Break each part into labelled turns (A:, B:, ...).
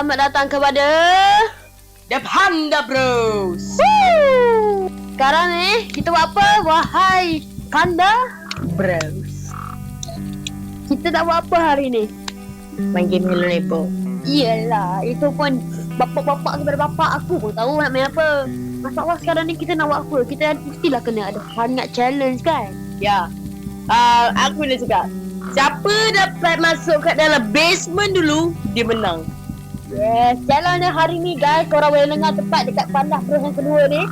A: selamat datang kepada
B: The Panda Bros.
A: Woo! Sekarang ni kita buat apa? Wahai Panda
B: Bros.
A: Kita nak buat apa hari ni?
B: Main game Hello Neighbor.
A: Iyalah, itu pun bapak-bapak kepada bapak aku pun tahu nak main apa. Masalah sekarang ni kita nak buat apa? Kita mestilah kena ada hangat challenge kan?
B: Ya. Uh, aku nak cakap. Siapa dapat masuk kat dalam basement dulu, dia menang.
A: Yes, challenge hari ni guys, korang boleh dengar tepat dekat pandah terus yang kedua ni.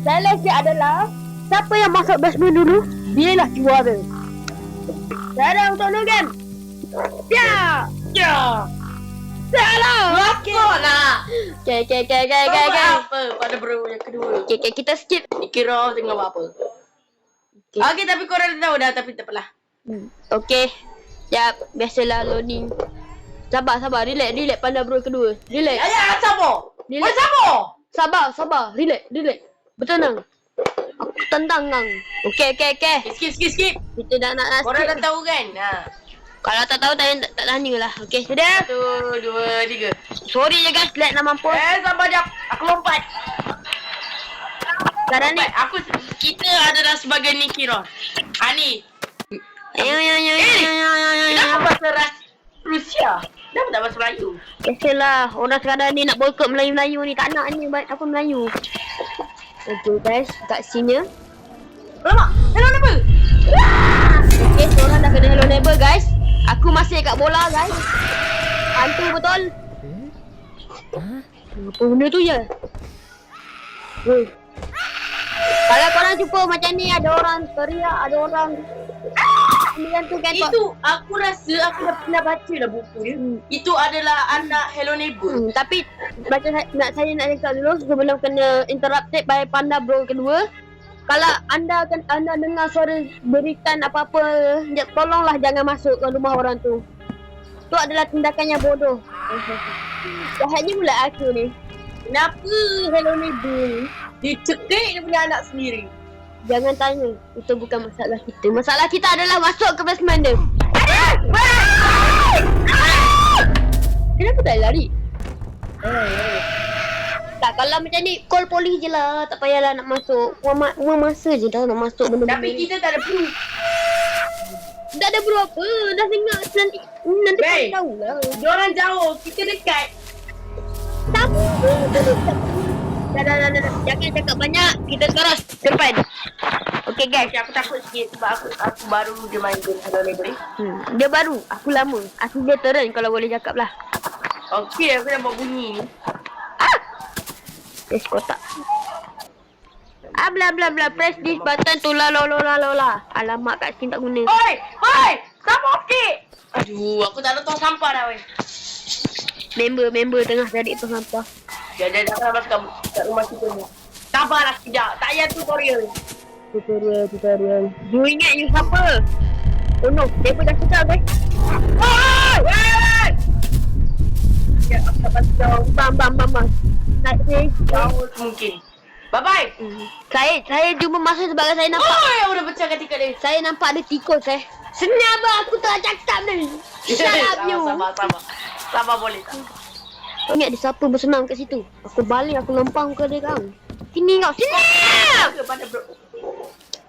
A: Challenge dia adalah siapa yang masuk basement dulu, dia lah juara. Sekarang untuk lu game. Ya.
B: Ya.
A: Salah.
B: Apa lah?
A: Okay, okay, okay, okay, okay, okay.
B: apa pada bro yang kedua?
A: Okay, okay, kita skip.
B: Dikira tengah buat apa?
A: Okay.
B: Okay, tapi korang dah tahu dah, tapi tak apalah.
A: Hmm. Okay. Ya, biasalah loading. Sabar, sabar. Relax, relax panda bro kedua. Relax.
B: Ya, ya, sabar.
A: Relax.
B: Sabar?
A: Sabar, sabar. Relax, relax. Bertenang. Aku tentang kang. Okay, okay, okay.
B: Skip, skip, skip.
A: Kita dah nak nak
B: Korang
A: skip.
B: dah tahu kan? Ha.
A: Kalau tak tahu, tanya, tak, tak tanya lah. Okay, sudah.
B: Satu, dua, tiga.
A: Sorry je guys, lag nak mampus.
B: Eh, sabar jap. Aku lompat.
A: Sekarang ni.
B: Aku, kita adalah sebagai Nicky Ron. Ha ni.
A: Ayo, ayo, ayo, ayo, ayo, ayo, ayo, ayo.
B: Kenapa bahasa ras Rusia? Kenapa tak bahasa Melayu?
A: Biasalah, orang sekarang ni nak boykot Melayu-Melayu ni. Tak nak ni, baik apa Melayu. Okay guys, kat sini.
B: Alamak, hello apa?
A: Okay, seorang dah kena hello neighbor guys. Aku masih kat bola guys. Hantu betul. Apa benda tu je? Weh. Kalau korang jumpa macam ni ada orang teriak, ada orang Kemudian tu kan
B: Itu aku rasa aku dah pernah baca dah buku dia.
A: Hmm.
B: Itu adalah anak Hello Neighbor.
A: Hmm, tapi baca nak saya nak cakap dulu sebelum kena interrupted by panda bro kedua. Kalau anda akan anda dengar suara berikan apa-apa, ya, tolonglah jangan masuk ke rumah orang tu. Tu adalah tindakan yang bodoh. Jahatnya pula aku ni.
B: Kenapa Hello Neighbor dia cekik dia punya anak sendiri?
A: Jangan tanya. Itu bukan masalah kita. Masalah kita adalah masuk ke basement dia. Kenapa tak lari? Tak, kalau macam ni, call polis je lah. Tak payahlah nak masuk. Buang, buang masa je dah nak masuk benda-benda
B: Tapi
A: ni.
B: kita tak ada proof.
A: Tak ada berapa. Dah dengar nanti. Nanti kau tahu lah.
B: Diorang jauh, kita dekat.
A: Tak Dah, dah, dah, dah, dah. Jangan cakap banyak. Kita terus ke depan. Okay guys.
B: Aku takut sikit sebab aku aku baru je main game Hello Neighbor ni.
A: Hmm. Dia baru. Aku lama. Aku veteran kalau boleh cakap lah.
B: Okay, aku dah buat bunyi ni.
A: Yes, kotak. Ah, bla bla bla. Press this button to la la la la la la. Alamak kat sini tak guna.
B: Oi, oi, sabar sikit. Aduh, aku tak ada tong sampah dah weh.
A: Member, member tengah cari tu sampah.
B: Dah, dah, dah masuk kat rumah kita ni. Sabarlah sekejap, tak payah tutorial.
A: Tutorial, tutorial. You ingat you siapa? Oh no, dia pun dah sedar guys.
B: Oi, oi, Ya, aku tak pasal.
A: Bam, bam, bam, bam. Saya,
B: Jauh mungkin. Bye-bye.
A: Hmm. saya, saya cuma masuk sebab saya nampak.
B: Oi, aku dah pecahkan tiket dia.
A: Saya nampak ada tikus eh. Senyap aku tengah cakap ni. Shut up
B: sabar,
A: you.
B: sabar, sabar. Sabar boleh tak?
A: Kau ingat ada siapa bersenam kat situ? Aku balik aku lempang ke dia kau. Sini kau, sini.
B: Ke pada bro.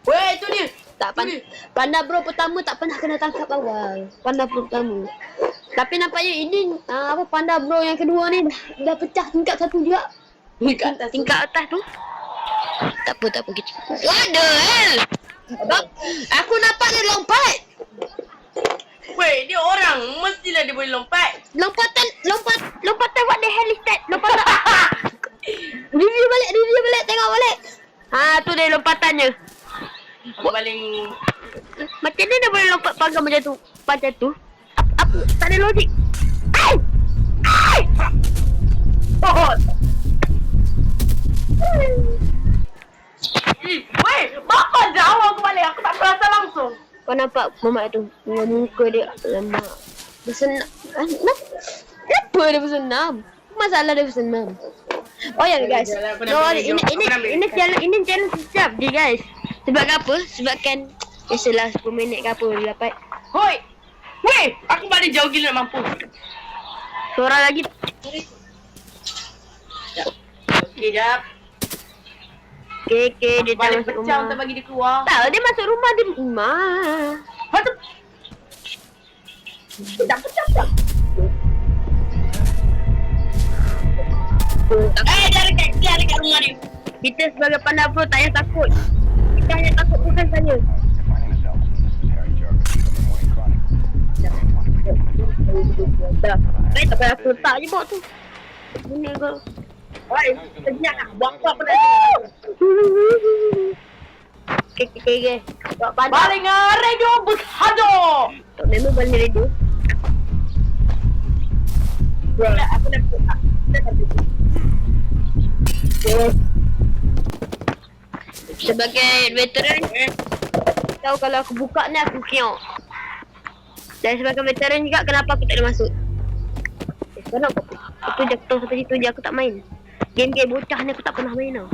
B: Weh, itu dia.
A: Tak pan. Panda bro pertama tak pernah kena tangkap awal. Panda bro pertama. Tapi nampaknya ini uh, apa panda bro yang kedua ni dah, dah pecah tingkat satu juga.
B: Kat atas.
A: Tingkat atas tu. Tak apa tak apa kita. Ada eh. Bang, aku nampak dia lompat.
B: Weh, dia orang. Mestilah dia boleh lompat.
A: Lompatan lompat lompatan what the hell is that? Lompatan. review balik, review balik, tengok balik. Ha tu dia lompatannya.
B: Aku paling...
A: Macam mana dia boleh lompat pagar macam tu? Macam tu? Apa, apa? Tak ada logik. Ai! Ai!
B: Oh. Hmm. Weh, bapa jauh aku balik. Aku tak perasan langsung.
A: Kau nampak mamak tu? Dengan muka dia lemak. Bersenam. Ah, Kenapa? Dia bersenam? Masalah dia bersenam. Oh ya guys.
B: Nak
A: No,
B: ambil
A: ini ini ini
B: video.
A: challenge ini challenge sejam je guys. Sebab apa? Sebabkan biasalah 10 minit ke apa dia dapat.
B: Hoi. Weh, aku balik jauh gila nak mampu.
A: Seorang lagi.
B: Okey, jap.
A: Okey, okey. Dia tak
B: Balik
A: masuk
B: pecah
A: rumah.
B: untuk bagi dia keluar.
A: Tak, dia masuk rumah dia rumah.
B: Patut. Pecah, pecah, pecah. Eh, dia dekat, dia dekat rumah dia.
A: Kita sebagai pandai pro tak payah takut. Kita hanya takut bukan saja. Dah. Baik tak payah aku letak je bot tu. Guna kau.
B: Oi, senyap lah. Buat apa pada
A: Okay, okay, okay, okay. Buat pandai.
B: Balik dengan radio berhadap.
A: Tak memang balik radio.
B: Bro, aku dah aku dah
A: Okay. Sebagai veteran, tahu kalau aku buka ni aku kiok. Dan sebagai veteran juga kenapa aku tak boleh masuk. Eh, sekarang aku, aku je tahu sampai situ je aku tak main. Game-game bocah ni aku tak pernah main tau.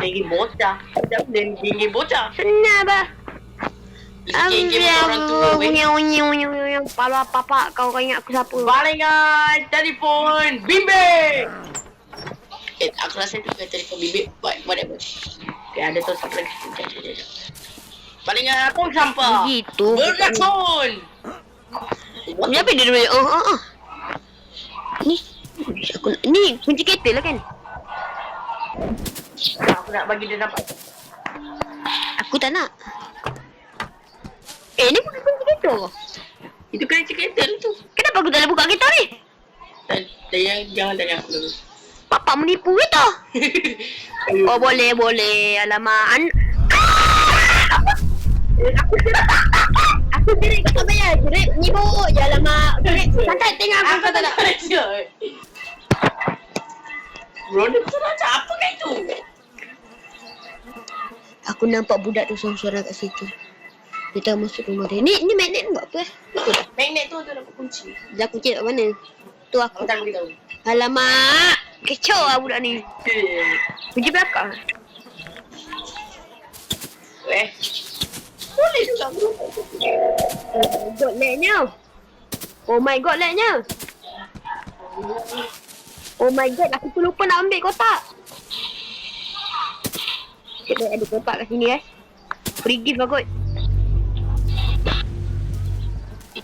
B: Gigi bocah. Macam dia gigi bocah.
A: Senang bah.
B: Gigi orang tua weh.
A: Unyi unyi unyi unyi Kepala papa kau kau ingat aku siapa?
B: Balik dengan telefon bimbing. Eh, aku rasa tu kan telefon bimbing. Buat whatever. Okay, ada tu siapa lagi. Sekejap, sekejap, sekejap. Dengan aku sampah.
A: Gitu.
B: Berlakon.
A: Ni apa dia boleh? Oh, oh, oh. Ni. Aku ni kunci kereta lah kan?
B: Aku nak bagi dia nampak.
A: Aku tak nak. Eh, ni bukan kunci kereta ke?
B: Itu kena cerita tu.
A: Kenapa aku tak boleh buka kereta ni?
B: Yang jangan tanya aku dulu.
A: Papa menipu kita. Oh, boleh, boleh. Alamak. An aku aku jerit kau tak bayar. Jerit ni bawa je. Alamak. Jerit santai tengok aku kau tak nak.
B: Dia tu macam apa kan itu?
A: Aku nampak budak tu sorang-sorang kat situ. Dia tak masuk rumah dia. Ni ni magnet buat apa eh? Betul tak?
B: Magnet tu tu dapat kunci.
A: Dia kunci kat mana? Tu aku.
B: Aku tak beritahu.
A: Alamak. Kecoh lah budak ni. Kunci belakang.
B: eh. Boleh juga bro.
A: Oh my god, lagnya. Oh my god, aku tu lupa nak ambil kotak. Kita ada kotak kat sini guys. Free gift lah kot.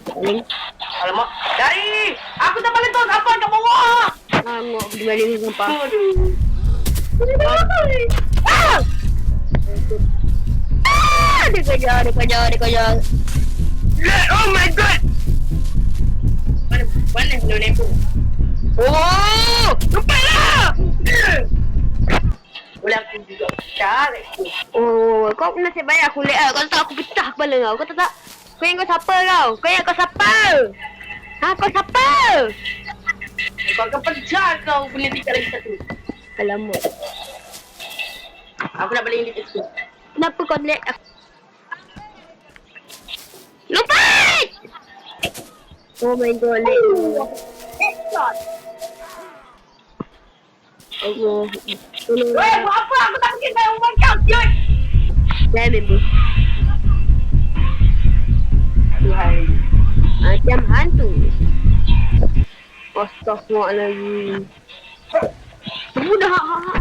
A: Paling
B: Alamak. Dari! Aku tak boleh tahu apa kat bawah.
A: Tengok pergi balik ni sampah.
B: Aduh.
A: Ah! Ah! Dia kejar, dia kejar, dia kejar.
B: Oh my god. Mana mana lu lembu?
A: Oh! Nampak lah!
B: Boleh aku juga cari.
A: Oh, kau nasib baik aku Kau tak aku pecah kepala kau. Kau tak tak? Kau ingat kau siapa kau? Kau ingat kau siapa? Ha, kau siapa?
B: Kau akan pecah kau punya tingkat lagi satu.
A: Alamak.
B: Aku nak balik yang situ.
A: Kenapa kau lihat aku? Lompat! Oh my god, lihat.
B: Headshot.
A: Allah. Tolong.
B: Weh, buat apa? Aku tak mungkin main rumah kau, siut.
A: Dah member.
B: Tuhan.
A: Macam hantu. Astaghfirullahaladzim. Tunggu dah. ha, ha, ha.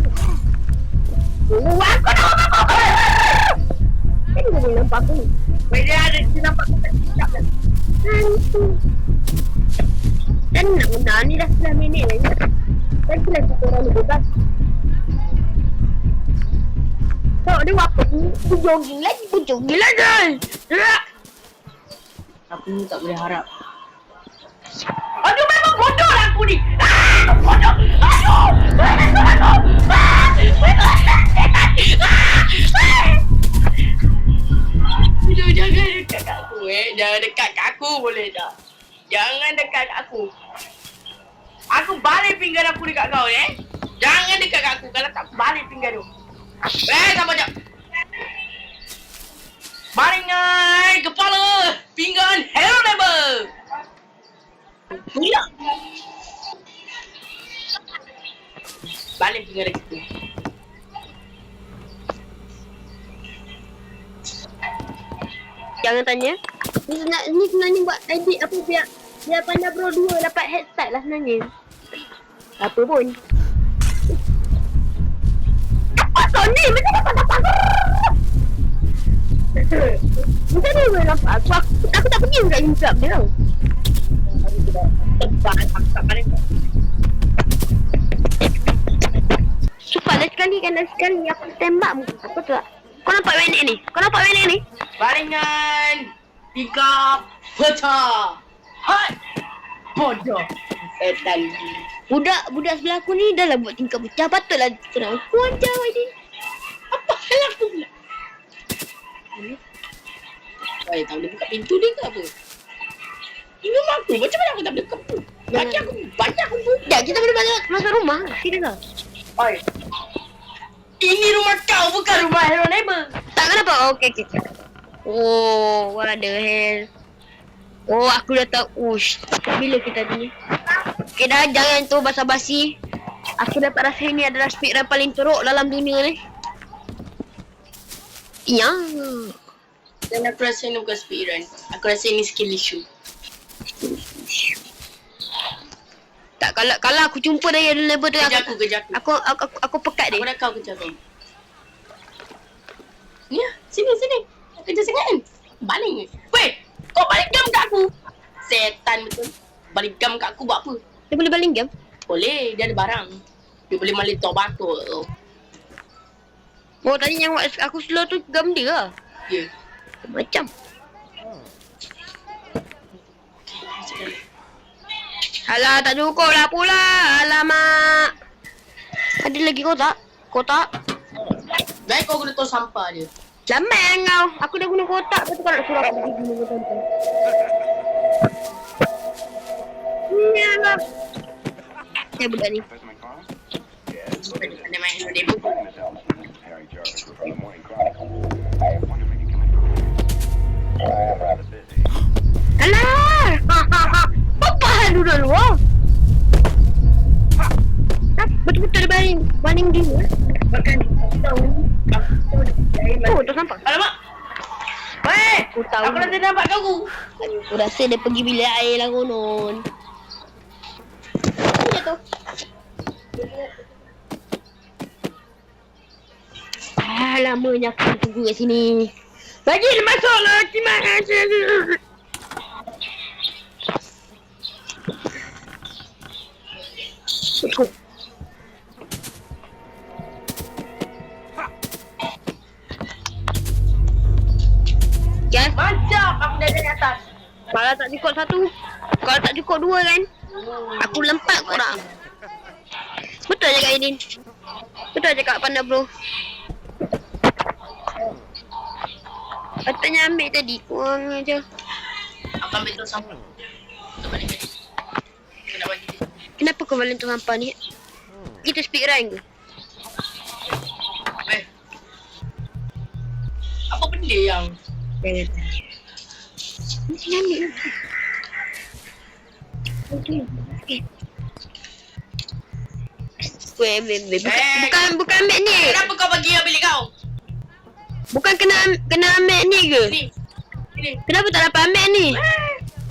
A: Oh, aku dah apa Kan kau boleh nampak aku.
B: Weh, dia ada, dia nampak aku tak cakap kan.
A: Hantu. Dan nak guna ni dah 9 minit lagi. Dan kita satu orang ni bebas. Kau dia apa? Aku jogging lagi, aku jogging lagi. Ya.
B: Aku ni tak boleh harap. Aduh, memang bodoh lah aku ni. Ah, bodoh. Aduh. Aduh, aduh. Ah, Aduh, jangan dekat kat aku eh. Jangan dekat kat aku boleh tak? Jangan dekat kat aku. Aku balik pinggan aku dekat kau eh. Jangan dekat kat aku. Kalau tak balik pinggan tu. Eh, sabar jap. Baringan kepala pinggan hello neighbor. Gila. Balik pinggan dari situ.
A: Jangan tanya. Ni sebenarnya, ni sebenarnya buat edit apa biar Dia Panda Bro 2 dapat head start lah sebenarnya. Apa pun. Apa Sony? Macam mana kau dapat? Macam mana kau nampak aku? Aku, aku tak pergi kat Instagram dia tau. Sumpah dah sekali kan dah sekali aku tembak muka apa tu tak? Kau nampak pendek ni? Kau nampak pendek ni?
B: Baringan tiga pecah. Hai. Bodoh. Setan.
A: Budak budak sebelah aku ni dah lah buat tingkap pecah patutlah kena aku ajar Aidin.
B: Apa hal aku pula? Wah, tak boleh buka pintu dia ke apa? Ini rumah aku. Macam mana aku tak boleh pintu? Bagi aku, bagi aku.
A: Sekejap kita boleh masuk masuk rumah. Serius lah.
B: Oi. Ini rumah kau, bukan rumah Hello Neighbor.
A: Tak kenapa? Oh, okay, okay. okay. Oh, what the hell. Oh, aku dah tahu. Ush. Bila kita ni? Okay dah, jangan tu basa-basi. Aku dapat rasa ini adalah speedrun paling teruk dalam dunia ni. Ya.
B: Dan aku rasa ini bukan speedrun. Aku rasa ini skill issue.
A: Tak kalau kalau aku jumpa dia level tu
B: Kerja
A: aku
B: aku, aku.
A: aku aku, aku, aku pekat
B: Aku
A: dia.
B: dah kau kerja kau. Ni lah, sini, sini. Kerja sangat kan? Baling. Weh, kau balik gam kat aku. Setan betul. Balik gam kat aku buat apa?
A: Dia boleh baling game?
B: Boleh, dia ada barang. Dia boleh malih tok batuk tu.
A: Oh tadi yang aku slow tu gam dia lah.
B: Ya.
A: Macam. Alah tak cukup lah pula. Alamak. Ada lagi kotak? Kotak?
B: Baik kau guna tong sampah dia.
A: Lambat kau. Aku dah guna kotak. Lepas tu kau nak suruh aku pergi guna kotak. Lah. Saya budak ni.
B: Ada main.
A: Alah! Apa? Tak, betul-betul baling, baling dia. eh?
B: Tahu.
A: Oh, tu sampai.
B: Alamak. Weh,
A: Aku tahu.
B: aku dah nampak kau.
A: Aku rasa dia pergi bilik air lah konon. Ah, lamanya aku tunggu kat sini. Bagi dia masuk lah, Kimak. Yes.
B: Mantap, aku dah ada di atas.
A: Kalau tak cukup satu, kalau tak cukup dua kan, aku lempat korang. Betul je Kak Aidin. Betul je Kak Panda bro. Patutnya ambil tadi, kurang aja.
B: Aku ambil tong sampah. Kau balik bagi dia.
A: Kenapa kau balik tu hampa ni? Kita speed run ke?
B: Weh. Apa benda yang
A: Jangan tanya. Mesti ambil lah. Okay. Weh, weh, weh. Bukan,
B: Eh,
A: bukan, bukan ambil ni.
B: Kenapa kau bagi yang bilik kau?
A: Bukan kena kena ambil ni ke?
B: Ni. Sini.
A: Kenapa tak dapat ambil ni?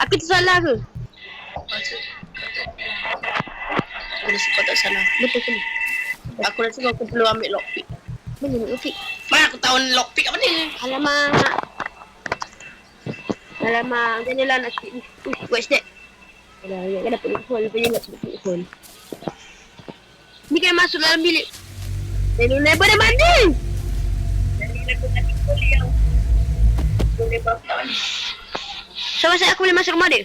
A: Aku tersalah ke?
B: Aku rasa kau tak salah.
A: Betul ke ni?
B: Aku rasa kau perlu ambil lockpick.
A: Mana nak Rafiq?
B: Mana aku tahu lockpick apa ni?
A: Alamak. Alamak. Macam mana lah nak skip ni? Uish, step. Alah, ya, kan dapat look hole. Rupanya nak dapat look Ni kan masuk dalam bilik. Lalu lebar dah mandi.
B: Jadi aku tak boleh yang boleh tak balik.
A: So, masa aku boleh masuk rumah dia?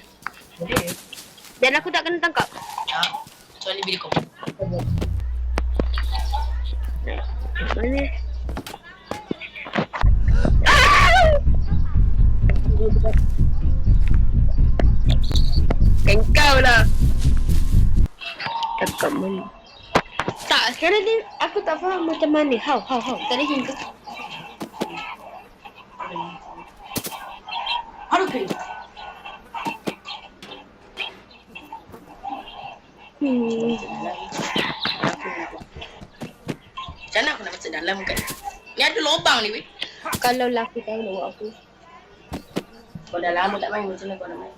B: Boleh.
A: Dan aku tak kena tangkap?
B: Ya. Soalnya bilik kau.
A: Mana? Ah! Kau lah. Tangkap mana? Tak, sekarang ni aku tak faham macam mana. How, how, how. Tak ada hint
B: kering.
A: Hmm.
B: Macam mana aku nak masuk dalam kan? Ni ada lubang ni weh.
A: Kalau lah aku tahu nak buat apa.
B: Kau dah lama tak main macam mana kau nak main?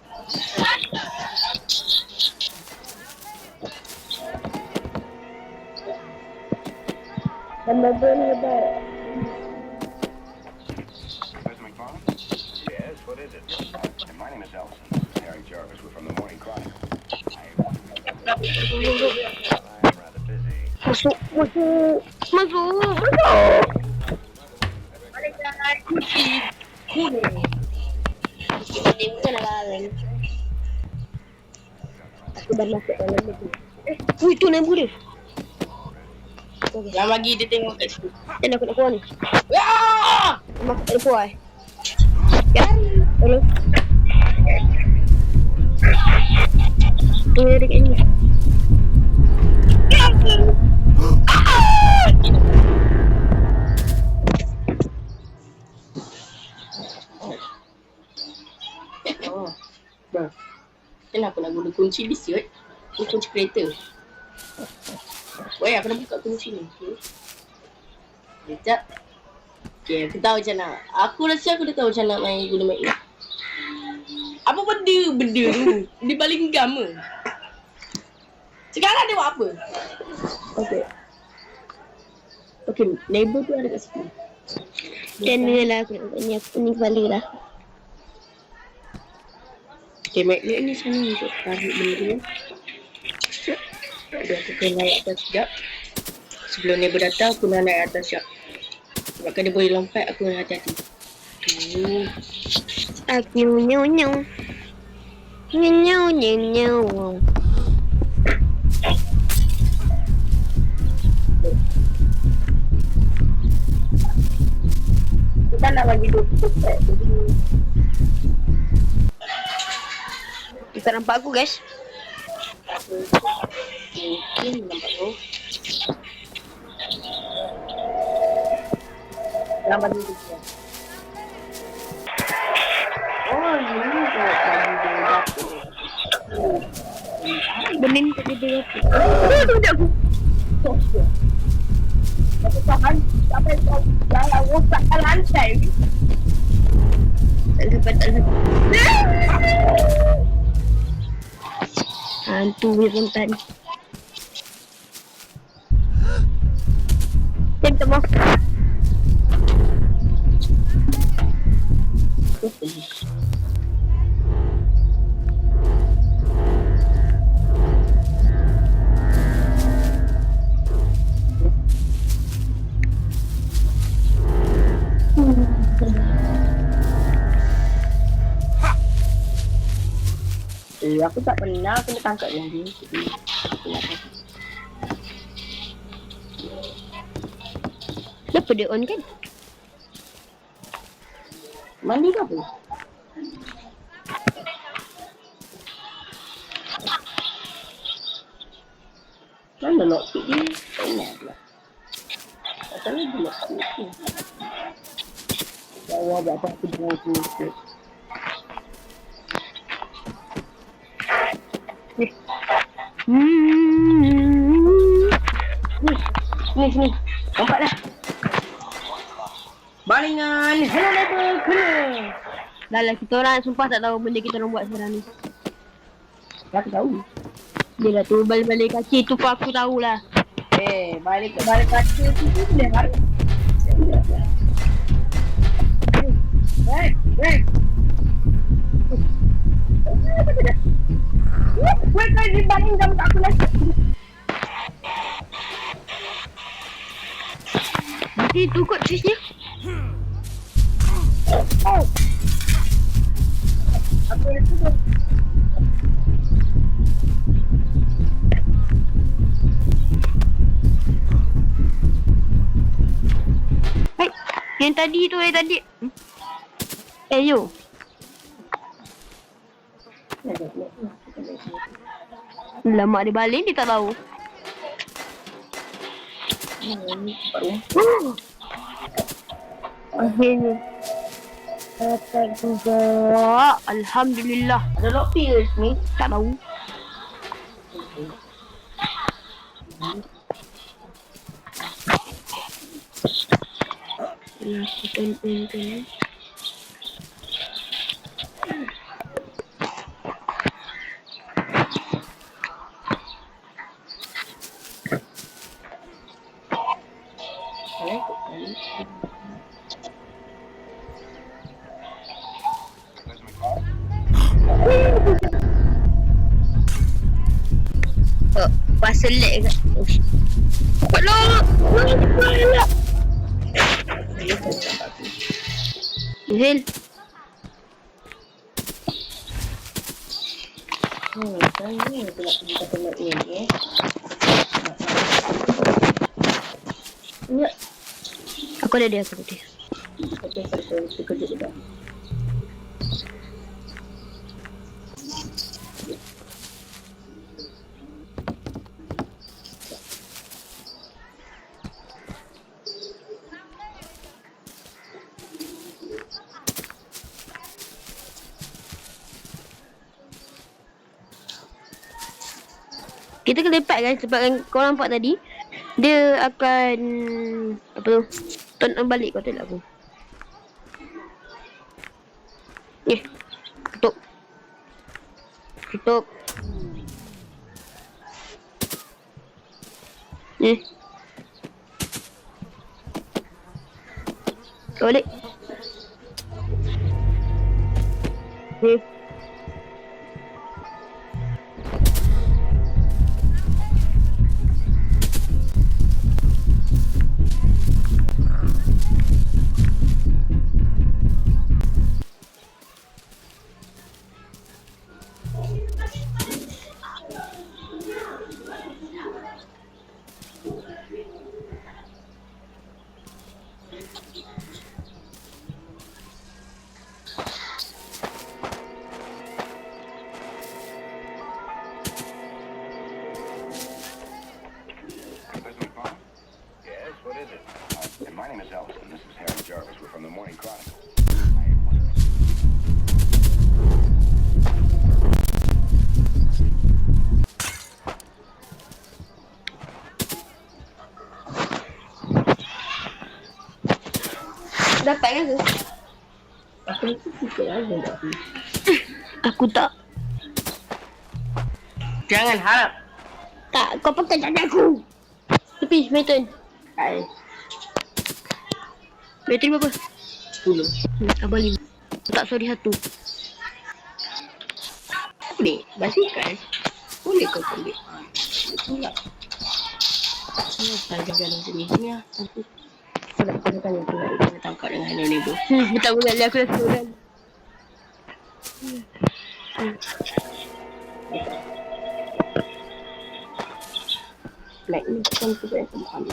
A: Dumbledore ni hebat.
C: Professor McFarlane? Yes, what is it? And my name is Elson. Harry Jarvis. We're from the Morning Chronicle. I, I'm rather busy.
A: Masuk, masuk. Masuk, masuk.
B: Ada kunci kuning.
A: Ini bukan alarm. Aku dah masuk dalam negeri. Eh, oh, itu lembu dia. Okay.
B: Yang bagi dia tengok kat situ.
A: Dan aku nak keluar ni.
B: Ah!
A: Mak aku tak puas. Ya. Hello. Ini dekat ni.
B: Oh. Kenapa nak guna kunci ni siut? Kunci kereta. Weh, aku nak buka kunci ni. Okay. Sekejap. Okay, aku tahu macam nak. Aku rasa aku dah tahu macam nak main guna mic ni. Apa benda benda tu? Dia paling gam ke? Sekarang dia buat apa?
A: Okay.
B: Okay, label tu ada kat situ.
A: Dan ni lah aku nak ni aku ni kepala lah.
B: Okay, magnet ni sebenarnya untuk tarik benda tu. Jadi aku kena naik atas sekejap. Sebelum dia berdatang, aku nak naik atas sekejap. Sebabkan dia boleh lompat, aku kena hati-hati.
A: Aku nyu nyu. Nyu nyu nyu nyu. Kita nak bagi dua set. Jadi Kita nampak aku guys.
B: Mungkin nampak tu.
A: Bagi dua set.
B: Oh, ini tu bagi dia dapur.
A: Benin tak ada dia. Oh, tu dia aku.
B: Aku tahan sampai kau jalan rosakkan lantai.
A: Tak sempat, tak sempat. Hantu dia rentan. Dia minta maaf.
B: Eh, aku tak pernah kena tangkap yang dia. Jadi, aku nak tahu.
A: Kenapa dia on kan?
B: Mandi ke apa? Mana lockpick dia? Tak ingat pula. Tak tahu dia lockpick tu. Ya Allah, buat apa aku dengar aku
A: Hmm.
B: Ni, sini. Nampak dah. Balingan hello level kena.
A: Dah lah kita orang sumpah tak tahu benda kita orang buat sekarang ni.
B: Aku tahu.
A: Dia dah tu balik-balik kaki tu pun aku tahulah.
B: Eh, balik ke balik kaca tu tu boleh harap. Hei, hei. Kali dibanding kamu tak aku lagi.
A: Tu kot dia.
B: Oh. Tu.
A: Yang tadi tu yang tadi. Hmm? Eh yo. Lama dia balik dia tak tahu. Akhirnya. Dapat juga. Alhamdulillah.
B: Ada lopi ke ni?
A: Tak tahu. Lakukan ini.
B: Hmm, sekarang ni nak pergi ke tempat ni eh.
A: Aku ada dia, aku ada dia.
B: Okey, saya saya kerja juga.
A: Kita kena lipat kan sebab kan kau nampak tadi dia akan apa tu turn on balik kau tak aku. Ni. Tutup. Tutup. Ni. Kau balik. Ni.
C: This is Harry Jarvis. We're from the Morning Chronicle.
A: Dapat kan tu?
B: Aku ni sikit aja tak aku.
A: Aku tak.
B: Jangan harap.
A: Tak, kau pakai jadi aku. Tepi, my turn.
B: Hai,
A: Bateri berapa?
B: dulu.
A: Hmm, abang lima. Tak sorry satu.
B: Boleh, basikal. Boleh kau ambil. Enggak. Saya tak jaga dalam sini. Sini lah. Aku aku nak kena tanya tu. Kena tangkap dengan Hello Neighbor.
A: Hmm, boleh aku dah sorry.
B: Like ni bukan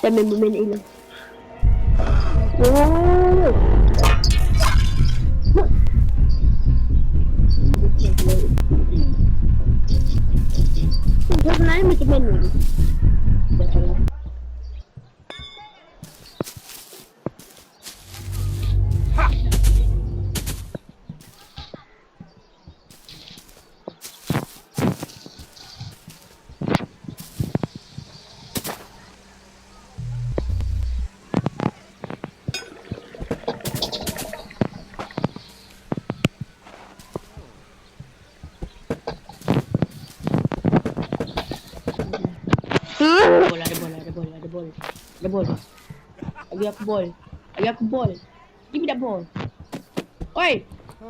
B: kita yang semua lah.
A: Dan main main hilang. Oh. Kau sebenarnya macam mana ni?
B: Betul Bola, ada bola, ada bola, ada bola. Ada bola. Bagi aku bol. Bagi aku bol. Give me that ball. Oi!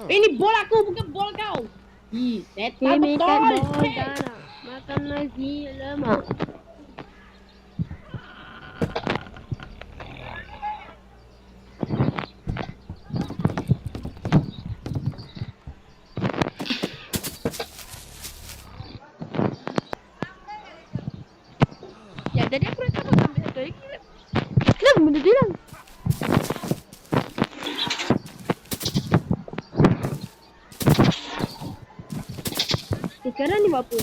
B: Ini bol aku bukan bol kau. Ih, setan
A: Ini
B: betul.
A: kan bol
B: Hey.
A: dah nak makan lagi lemak. Ya, tadi aku rasa aku ambil satu lagi. Kenapa benda tu hilang? Eh, sekarang ni buat apa?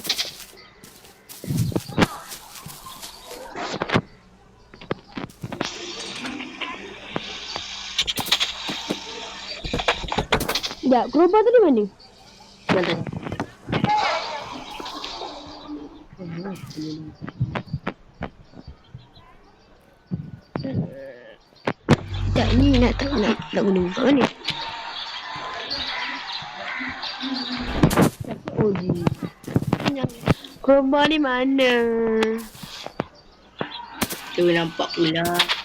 A: Ya, gerobak tadi mana?
B: Mana?
A: Tak, ni nak tahu nak, nak guna buka mana?
B: Oh, ji.
A: Gerobak ni mana?
B: Tu nampak pula.